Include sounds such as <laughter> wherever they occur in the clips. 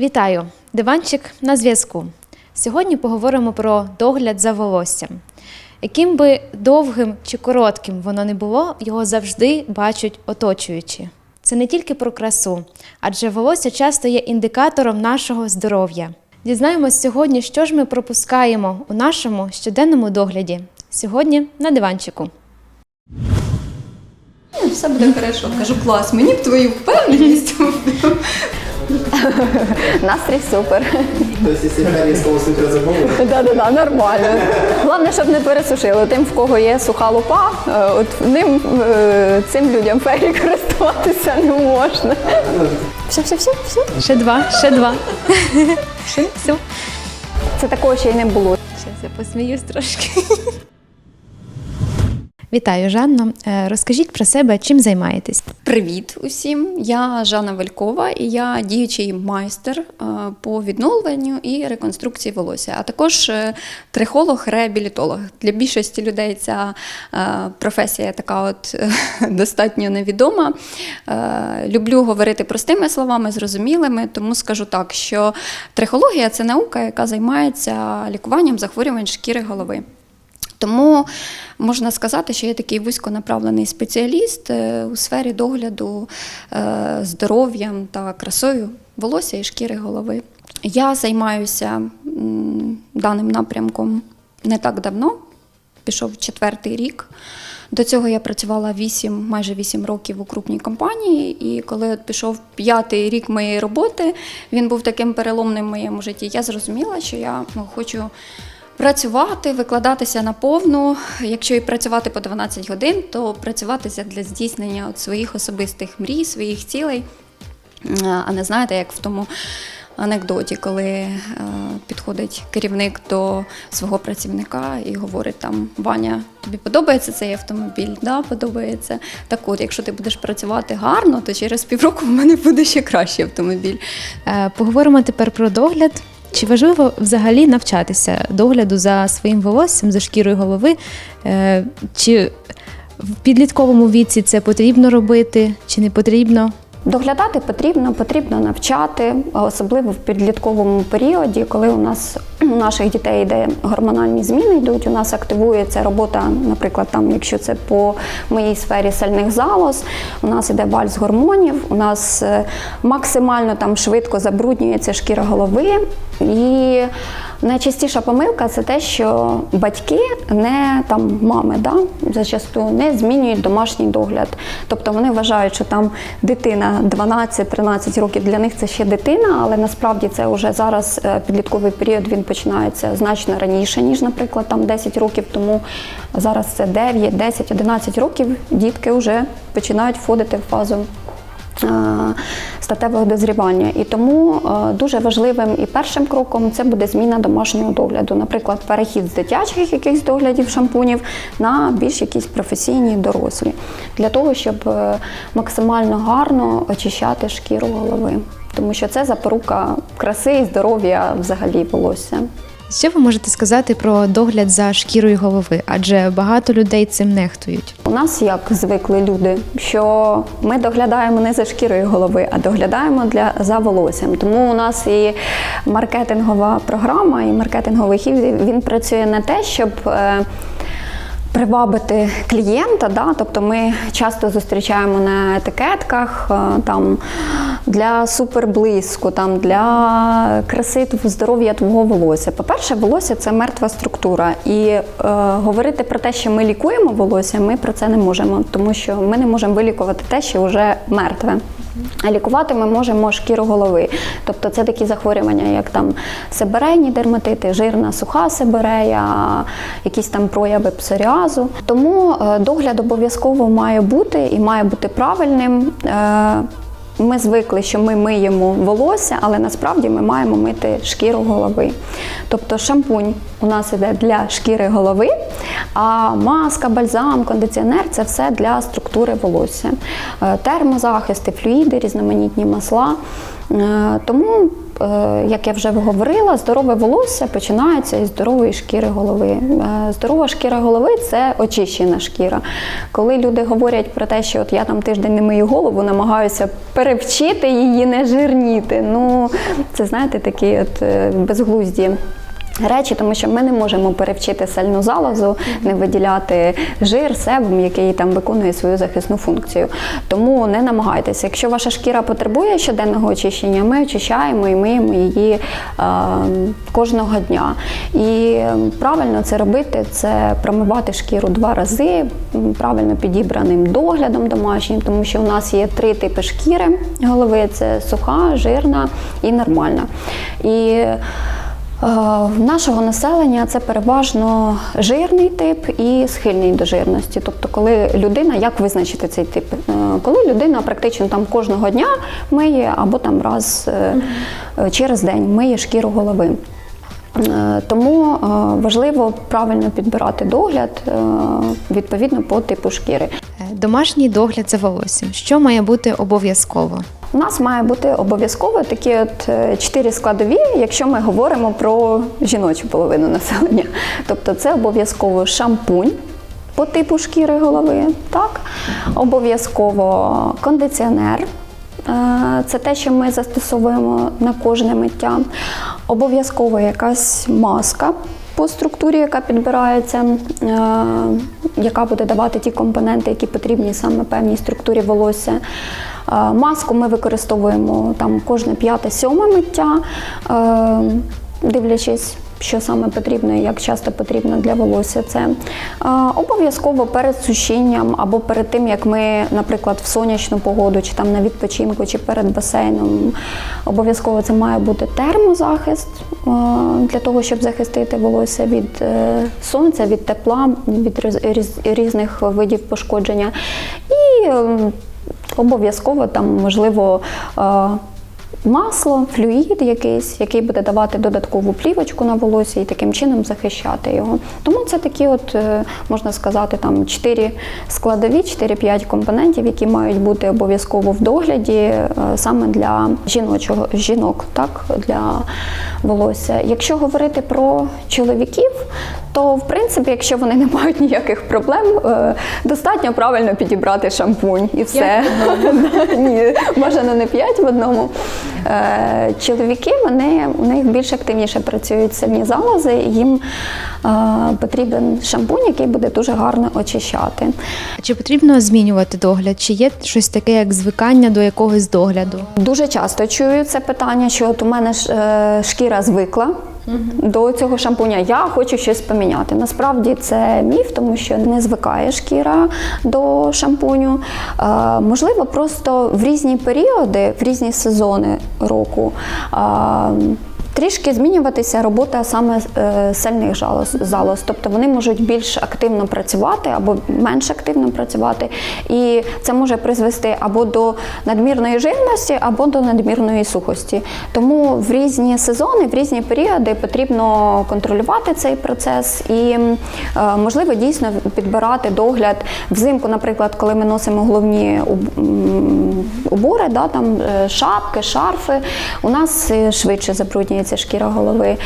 Вітаю! Диванчик на зв'язку. Сьогодні поговоримо про догляд за волоссям. Яким би довгим чи коротким воно не було, його завжди бачать оточуючі. Це не тільки про красу, адже волосся часто є індикатором нашого здоров'я. Дізнаємось сьогодні, що ж ми пропускаємо у нашому щоденному догляді. Сьогодні на диванчику. Все буде хорошо. Кажу, клас, мені б твою впевненість. <laughs> Настрій супер. Тобто, якщо Харі з колосом забули, Да-да-да, нормально. Головне, щоб не пересушили. Тим, в кого є суха лупа, е, от ним е, цим людям фері користуватися не можна. Все, все, все, все. Ще два, ще два. Ще все. Це такого ще й не було. Зараз я посміюсь трошки. Вітаю, Жанно. Е, Розкажіть про себе, чим займаєтесь? Привіт усім! Я Жанна Валькова і я діючий майстер е, по відновленню і реконструкції волосся, а також е, трихолог-реабілітолог. Для більшості людей ця професія така от <laughs> достатньо невідома. Люблю говорити простими словами, зрозумілими, тому скажу так, що трихологія це наука, яка займається лікуванням захворювань шкіри голови. Тому можна сказати, що я такий вузьконаправлений спеціаліст е, у сфері догляду е, здоров'ям та красою волосся і шкіри голови. Я займаюся даним напрямком не так давно, пішов четвертий рік. До цього я працювала 8, майже 8 років у крупній компанії, і коли от пішов п'ятий рік моєї роботи, він був таким переломним в моєму житті. Я зрозуміла, що я ну, хочу працювати, викладатися на повну. Якщо і працювати по 12 годин, то працюватися для здійснення от своїх особистих мрій, своїх цілей. А не знаєте, як в тому анекдоті, коли е, підходить керівник до свого працівника і говорить там: Ваня, тобі подобається цей автомобіль? Да, подобається. Так от, якщо ти будеш працювати гарно, то через півроку в мене буде ще кращий автомобіль. Е, Поговоримо тепер про догляд. Чи важливо взагалі навчатися догляду за своїм волоссям, за шкірою голови? Е, Чи в підлітковому віці це потрібно робити, чи не потрібно? Доглядати потрібно, потрібно навчати, особливо в підлітковому періоді, коли у нас у наших дітей йде гормональні зміни, йдуть. У нас активується робота, наприклад, там, якщо це по моїй сфері сальних залоз, у нас іде вальс гормонів, у нас е, максимально там швидко забруднюється шкіра голови. І найчастіша помилка це те, що батьки не там мами, да, зачасту не змінюють домашній догляд. Тобто вони вважають, що там дитина 12-13 років для них це ще дитина, але насправді це вже зараз е, підлітковий період він починається значно раніше, ніж, наприклад, там 10 років тому. Зараз це 9, 10, 11 років. Дітки вже починають входити в фазу статевого дозрівання. І тому е, дуже важливим і першим кроком це буде зміна домашнього догляду. Наприклад, перехід з дитячих якихось доглядів шампунів на більш якісь професійні дорослі, для того, щоб е, максимально гарно очищати шкіру голови. Тому що це запорука краси і здоров'я взагалі волосся. Що ви можете сказати про догляд за шкірою голови? Адже багато людей цим нехтують. У нас як звикли люди, що ми доглядаємо не за шкірою голови, а доглядаємо для за волоссям. Тому у нас і маркетингова програма, і маркетинговий хід він працює на те, щоб. е, Привабити клієнта, да? тобто ми часто зустрічаємо на етикетках е, там для суперблиску, там для краси здоров'я твого волосся. По-перше, волосся це мертва структура, і е, говорити про те, що ми лікуємо волосся, ми про це не можемо, тому що ми не можемо вилікувати те, що вже мертве. Лікувати ми можемо шкіру голови. Тобто це такі захворювання, як там себерейні дерматити, жирна суха себерея, якісь там прояви псоріазу. Тому е, догляд обов'язково має бути і має бути правильним. Ми звикли, що ми миємо волосся, але насправді ми маємо мити шкіру голови. Тобто шампунь у нас іде для шкіри голови, а маска, бальзам, кондиціонер це все для структури волосся. Е, Термозахисти, флюїди, різноманітні масла. Е, Тому як я вже говорила, здорове волосся починається із здорової шкіри голови. Е, Здорова шкіра голови це очищена шкіра. Коли люди говорять про те, що от я там тиждень не мию голову, намагаюся перевчити її не жирніти. Ну, це знаєте, такі от е, безглузді. Речі, тому що ми не можемо перевчити сальну залозу, не виділяти жир, себум, який там виконує свою захисну функцію. Тому не намагайтеся. Якщо ваша шкіра потребує щоденного очищення, ми очищаємо і миємо її е, кожного дня. І правильно це робити це промивати шкіру два рази, правильно підібраним доглядом домашнім, тому що у нас є три типи шкіри голови: це суха, жирна і нормальна. І В нашого населення це переважно жирний тип і схильний до жирності. Тобто, коли людина, як визначити цей тип? Е, Коли людина практично там кожного дня миє або там раз е, е, через день миє шкіру голови. Е, Тому е, важливо правильно підбирати догляд е, відповідно по типу шкіри. Е, Домашній догляд за волоссям. Що має бути обов'язково? У нас має бути обов'язково такі от е, чотири складові, якщо ми говоримо про жіночу половину населення. Тобто це обов'язково шампунь по типу шкіри голови, так? обов'язково кондиціонер. Е, Це те, що ми застосовуємо на кожне миття. Обов'язково якась маска по структурі, яка підбирається, е, яка буде давати ті компоненти, які потрібні саме певній структурі волосся. Е, Маску ми використовуємо там кожне п'яте-сьоме миття, е, дивлячись. Що саме потрібно і як часто потрібно для волосся, це обов'язково перед сушінням або перед тим, як ми, наприклад, в сонячну погоду, чи там на відпочинку, чи перед басейном. Обов'язково це має бути термозахист для того, щоб захистити волосся від е, сонця, від тепла, від різ- різ- різних видів пошкодження. І обов'язково там можливо. Масло, флюїд якийсь, який буде давати додаткову плівочку на волосся і таким чином захищати його. Тому це такі, от е, можна сказати, там 4 складові, 4-5 компонентів, які мають бути обов'язково в догляді е, саме для жіночого жінок, так для волосся. Якщо говорити про чоловіків, то в принципі, якщо вони не мають ніяких проблем, е, достатньо правильно підібрати шампунь і все. <laughs> Ні, бажано не 5 в одному. Е, Чоловіки, вони у них більш активніше працюють сильні залози, і їм е, потрібен шампунь, який буде дуже гарно очищати. Чи потрібно змінювати догляд? Чи є щось таке, як звикання до якогось догляду? Дуже часто чую це питання, що от у мене е, шкіра звикла. До цього шампуня я хочу щось поміняти. Насправді це міф, тому що не звикає шкіра до шампуню. Е, можливо, просто в різні періоди, в різні сезони року. е, Трішки змінюватися робота саме е, сальних залоз, тобто вони можуть більш активно працювати або менш активно працювати, і це може призвести або до надмірної жирності, або до надмірної сухості. Тому в різні сезони, в різні періоди потрібно контролювати цей процес і е, можливо дійсно підбирати догляд. Взимку, наприклад, коли ми носимо головні убори, да, там е, шапки, шарфи, у нас швидше забруднюється шкіра голови.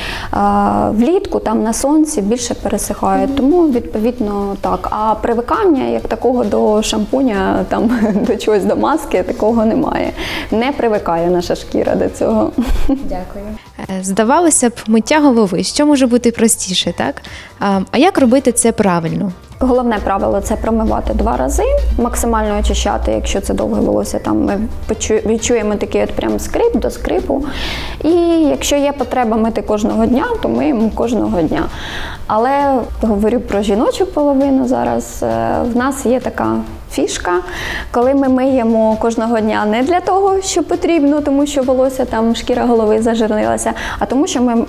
Влітку там на сонці більше пересихає, тому відповідно так. А привикання як такого до шампуня, там <laughs> до чогось до маски, такого немає. Не привикає наша шкіра до цього. Дякую. Здавалося б, миття голови, що може бути простіше, так? А як робити це правильно? Головне правило це промивати два рази, максимально очищати, якщо це довге волосся. Там ми відчуємо такий от прям скрип до скрипу. І якщо є потреба мити кожного дня, то миємо кожного дня. Але говорю про жіночу половину зараз. е, В нас є така фішка, коли ми миємо кожного дня не для того, що потрібно, тому що волосся там шкіра голови зажирнилася, а тому, що ми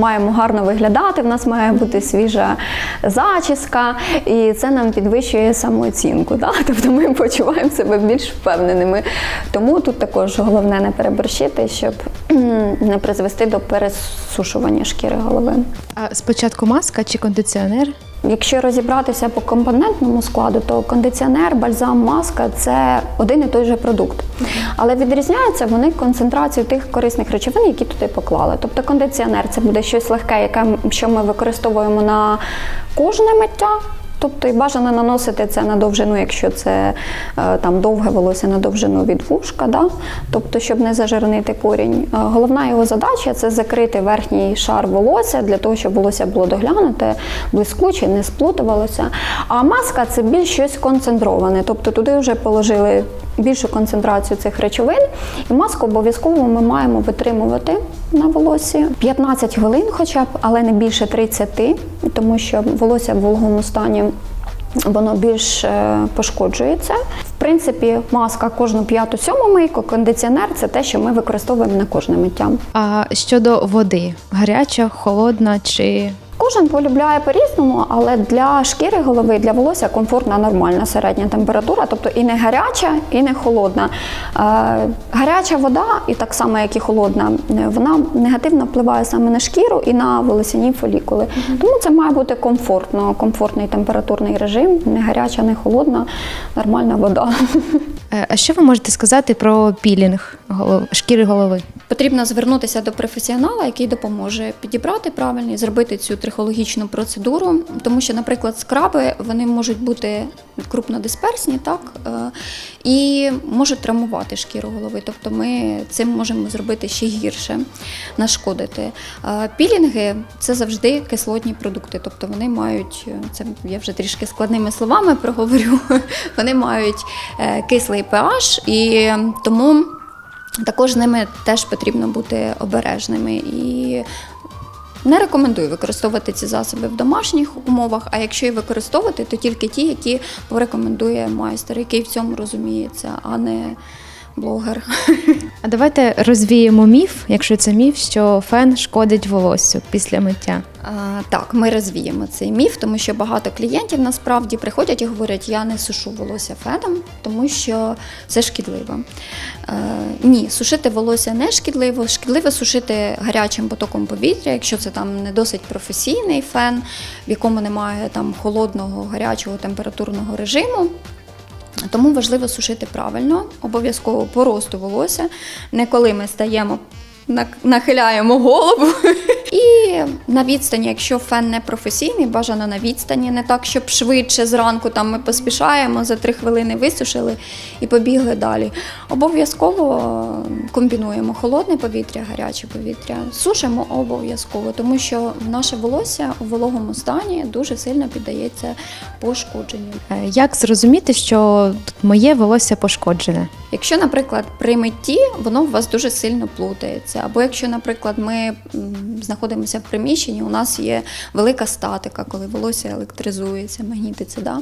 маємо гарно виглядати. В нас має бути свіжа зачіска, і це нам підвищує самооцінку. Да? <laughs> Тобто ми почуваємо себе більш впевненими. Тому тут також головне не переборщити, щоб <clears throat> не призвести до пересушування шкіри голови. А спочатку маска чи кондиціонер? Якщо розібратися по компонентному складу, то кондиціонер, бальзам, маска це один і той же продукт. Але відрізняються вони концентрацією тих корисних речовин, які туди поклали. Тобто кондиціонер це буде щось легке, яке що ми використовуємо на кожне миття. Тобто і бажано наносити це на довжину, якщо це е, там довге волосся на довжину від вушка, да? тобто, щоб не зажирнити корінь. Е, Головна його задача це закрити верхній шар волосся для того, щоб волосся було доглянуте, блискуче, не сплутувалося. А маска це більш щось концентроване, тобто туди вже положили більшу концентрацію цих речовин. І маску обов'язково ми маємо витримувати на волосі 15 хвилин, хоча б, але не більше 30, тому що волосся в вологому стані. Воно більш е, пошкоджується. В принципі, маска кожну п'яту сьому мийку, кондиціонер це те, що ми використовуємо на кожне миття. А щодо води, гаряча, холодна чи Кожен полюбляє по-різному, але для шкіри голови, для волосся комфортна нормальна середня температура, тобто і не гаряча, і не холодна. Е, гаряча вода, і так само, як і холодна, е, вона негативно впливає саме на шкіру і на волосяні фолікули. Тому це має бути комфортно, комфортний температурний режим, не гаряча, не холодна, нормальна вода. <laughs> Е, а що ви можете сказати про пілінг шкіри голови? Потрібно звернутися до професіонала, який допоможе підібрати правильно і зробити цю трихологічну процедуру, тому що, наприклад, скраби вони можуть бути крупнодисперсні, так е, і можуть травмувати шкіру голови. Тобто ми цим можемо зробити ще гірше, нашкодити. Е, Пілінги це завжди кислотні продукти, тобто вони мають це я вже трішки складними словами проговорю. <laughs> Вони мають е, кислий pH і тому. Також з ними теж потрібно бути обережними і не рекомендую використовувати ці засоби в домашніх умовах, а якщо і використовувати, то тільки ті, які порекомендує майстер, який в цьому розуміється, а не блогер. А давайте розвіємо міф, якщо це міф, що фен шкодить волоссю після миття. А, Так, ми розвіємо цей міф, тому що багато клієнтів насправді приходять і говорять, я не сушу волосся феном, тому що це шкідливо. Е, ні, сушити волосся не шкідливо. Шкідливо сушити гарячим потоком повітря, якщо це там не досить професійний фен, в якому немає там холодного, гарячого температурного режиму. Тому важливо сушити правильно, обов'язково по росту волосся, не коли ми стаємо, нахиляємо голову. <laughs> І на відстані, якщо фен не професійний, бажано на відстані, не так, щоб швидше зранку там ми поспішаємо, за три хвилини висушили і побігли далі. Обов'язково комбінуємо холодне повітря, гаряче повітря. Сушимо обов'язково, тому що наше волосся у вологому стані дуже сильно піддається пошкодженню. Е, Як зрозуміти, що моє волосся пошкоджене? Якщо, наприклад, при митті воно у вас дуже сильно плутається, або якщо, наприклад, ми знаходимося в приміщенні, у нас є велика статика, коли волосся електризується, магнітиться, да?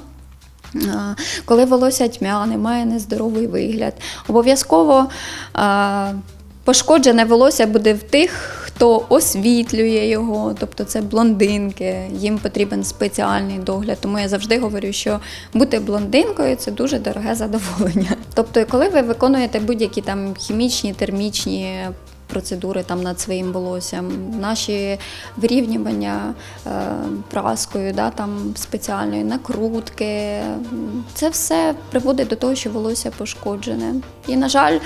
Коли волосся тьмяне, має нездоровий вигляд, обов'язково пошкоджене волосся буде в тих, хто освітлює його, тобто це блондинки, їм потрібен спеціальний догляд. Тому я завжди говорю, що бути блондинкою це дуже дороге задоволення. <laughs> Тобто, коли ви виконуєте будь-які там хімічні, термічні процедури там над своїм волоссям, наші вирівнювання е, праскою, да, там спеціальної накрутки, це все приводить до того, що волосся пошкоджене. І, на жаль, е,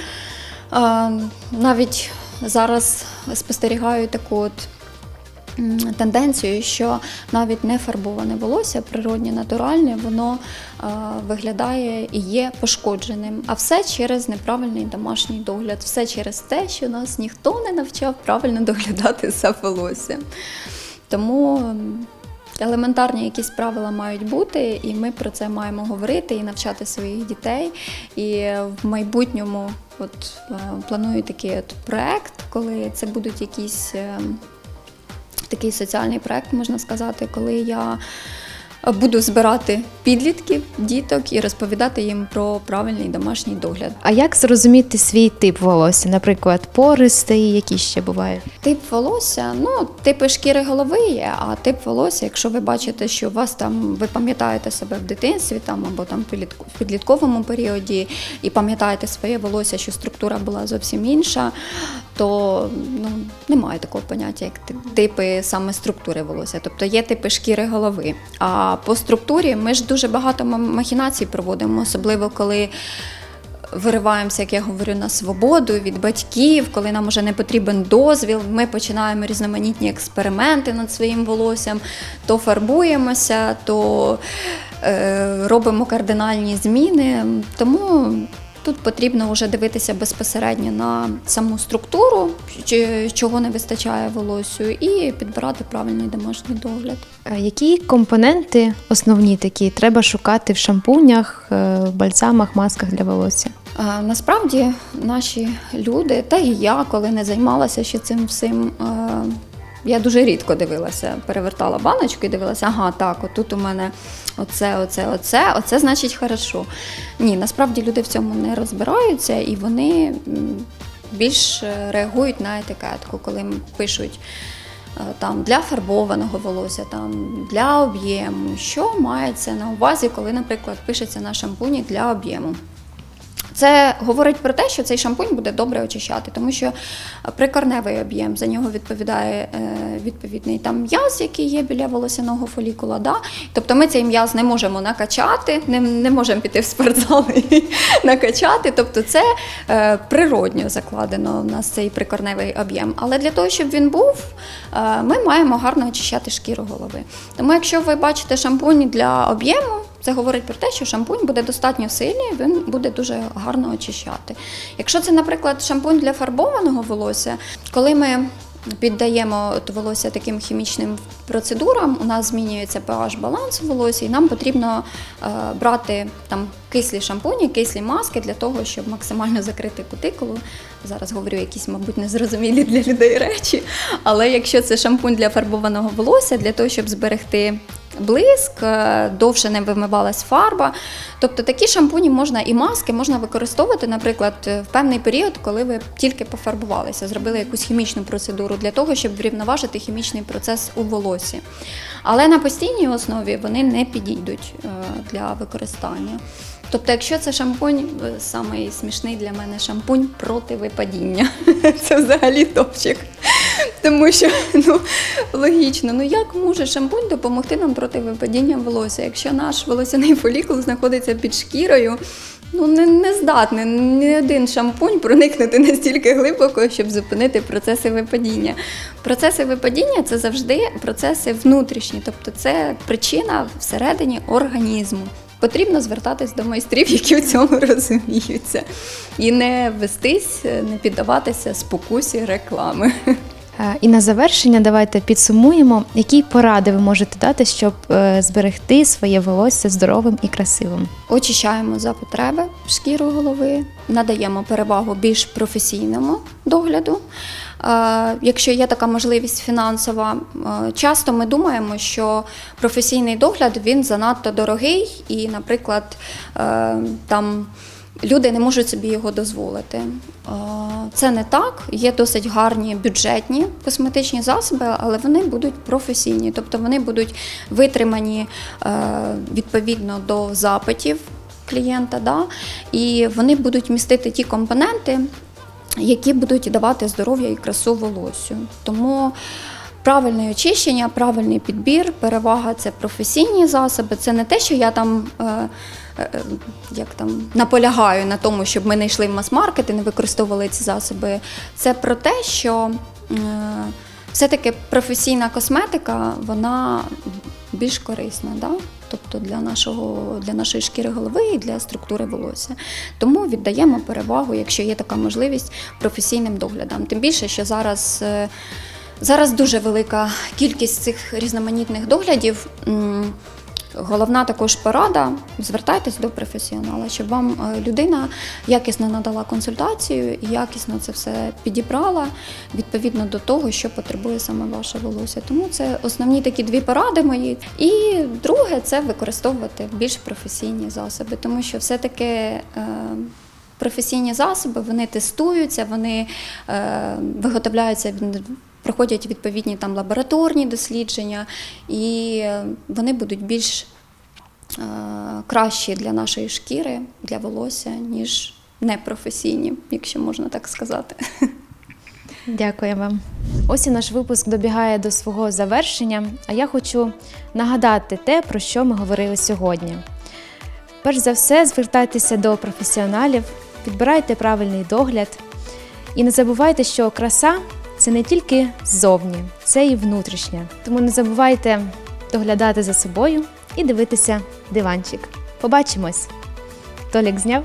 навіть зараз спостерігаю таку от тенденцію, що навіть не фарбоване волосся, природнє, натуральне, воно е, виглядає і є пошкодженим. А все через неправильний домашній догляд, все через те, що нас ніхто не навчав правильно доглядати за волоссям. Тому елементарні якісь правила мають бути, і ми про це маємо говорити і навчати своїх дітей. І в майбутньому от, е, планую такий от проект, коли це будуть якісь. е, такий соціальний проект, можна сказати, коли я буду збирати підлітків, діток і розповідати їм про правильний домашній догляд. А як зрозуміти свій тип волосся? Наприклад, пористий, які ще бувають? Тип волосся, ну, типи шкіри голови є, а тип волосся, якщо ви бачите, що у вас там, ви пам'ятаєте себе в дитинстві там, або там в підлітковому періоді, і пам'ятаєте своє волосся, що структура була зовсім інша, то ну, немає такого поняття, як типи саме структури волосся. Тобто є типи шкіри голови. А по структурі ми ж дуже багато махінацій проводимо, особливо коли вириваємося, як я говорю, на свободу від батьків, коли нам вже не потрібен дозвіл. Ми починаємо різноманітні експерименти над своїм волоссям, то фарбуємося, то е, робимо кардинальні зміни. Тому тут потрібно вже дивитися безпосередньо на саму структуру, чого не вистачає волосю, і підбирати правильний домашній догляд. Е, Які компоненти основні такі треба шукати в шампунях, е, бальзамах, масках для волосся? Насправді наші люди, та і я, коли не займалася ще цим всім. е, Я дуже рідко дивилася, перевертала баночку і дивилася, ага, так, отут у мене оце, оце, оце, оце значить хорошо. Ні, насправді люди в цьому не розбираються і вони більш е, реагують на етикетку, коли пишуть е, там для фарбованого волосся, там для об'єму. Що мається на увазі, коли, наприклад, пишеться на шампуні для об'єму? Це говорить про те, що цей шампунь буде добре очищати, тому що прикорневий об'єм за нього відповідає е, відповідний там м'яз, який є біля волосяного фолікула. Да? Тобто ми цей м'яз не можемо накачати, не, не можемо піти в спортзал і <laughs> накачати. Тобто це е, природньо закладено в нас цей прикорневий об'єм. Але для того, щоб він був, е, ми маємо гарно очищати шкіру голови. Тому якщо ви бачите шампунь для об'єму, це говорить про те, що шампунь буде достатньо сильний, він буде дуже гарно очищати. Якщо це, наприклад, шампунь для фарбованого волосся, коли ми піддаємо волосся таким хімічним процедурам, у нас змінюється pH баланс у волосі, і нам потрібно е, брати там кислі шампуні, кислі маски для того, щоб максимально закрити кутикулу. Зараз говорю якісь, мабуть, незрозумілі для людей речі. Але якщо це шампунь для фарбованого волосся, для того, щоб зберегти блиск, е, довше не вимивалась фарба. Тобто такі шампуні можна і маски можна використовувати, наприклад, в певний період, коли ви тільки пофарбувалися, зробили якусь хімічну процедуру для того, щоб врівноважити хімічний процес у волосі. Але на постійній основі вони не підійдуть е, для використання. Тобто, якщо це шампунь, е, самий смішний для мене шампунь проти випадіння. <laughs> Це взагалі топчик. Тому що ну, логічно, ну як може шампунь допомогти нам проти випадіння волосся, якщо наш волосяний фолікул знаходиться під шкірою, ну не, не здатний ні один шампунь проникнути настільки глибоко, щоб зупинити процеси випадіння. Процеси випадіння це завжди процеси внутрішні, тобто це причина всередині організму. Потрібно звертатись до майстрів, які в цьому розуміються, і не вестись, не піддаватися спокусі реклами. Е, І на завершення давайте підсумуємо, які поради ви можете дати, щоб е, зберегти своє волосся здоровим і красивим. Очищаємо за потреби шкіру голови, надаємо перевагу більш професійному догляду. Е, Якщо є така можливість фінансова, часто ми думаємо, що професійний догляд він занадто дорогий, і, наприклад, там люди не можуть собі його дозволити. Е, Це не так. Є досить гарні бюджетні косметичні засоби, але вони будуть професійні, тобто вони будуть витримані е, відповідно до запитів клієнта, да? і вони будуть містити ті компоненти, які будуть давати здоров'я і красу волосю. Тому правильне очищення, правильний підбір, перевага це професійні засоби. Це не те, що я там. Е, е, як там наполягаю на тому, щоб ми не йшли в мас-маркет і не використовували ці засоби. Це про те, що е, все-таки професійна косметика вона більш корисна. Да? Тобто для, нашого, для нашої шкіри голови і для структури волосся. Тому віддаємо перевагу, якщо є така можливість, професійним доглядам. Тим більше, що зараз, зараз дуже велика кількість цих різноманітних доглядів. Головна також порада: звертайтесь до професіонала, щоб вам е, людина якісно надала консультацію і якісно це все підібрала відповідно до того, що потребує саме ваше волосся. Тому це основні такі дві поради мої. І друге це використовувати більш професійні засоби, тому що все-таки. Е, Професійні засоби вони тестуються, вони е, виготовляються проходять відповідні там лабораторні дослідження, і вони будуть більш е, кращі для нашої шкіри, для волосся, ніж непрофесійні, якщо можна так сказати. Дякую вам. Ось і наш випуск добігає до свого завершення. А я хочу нагадати те, про що ми говорили сьогодні. Перш за все, звертайтеся до професіоналів, підбирайте правильний догляд. І не забувайте, що краса це не тільки ззовні, це і внутрішнє. Тому не забувайте доглядати за собою і дивитися диванчик. Побачимось! Толік зняв.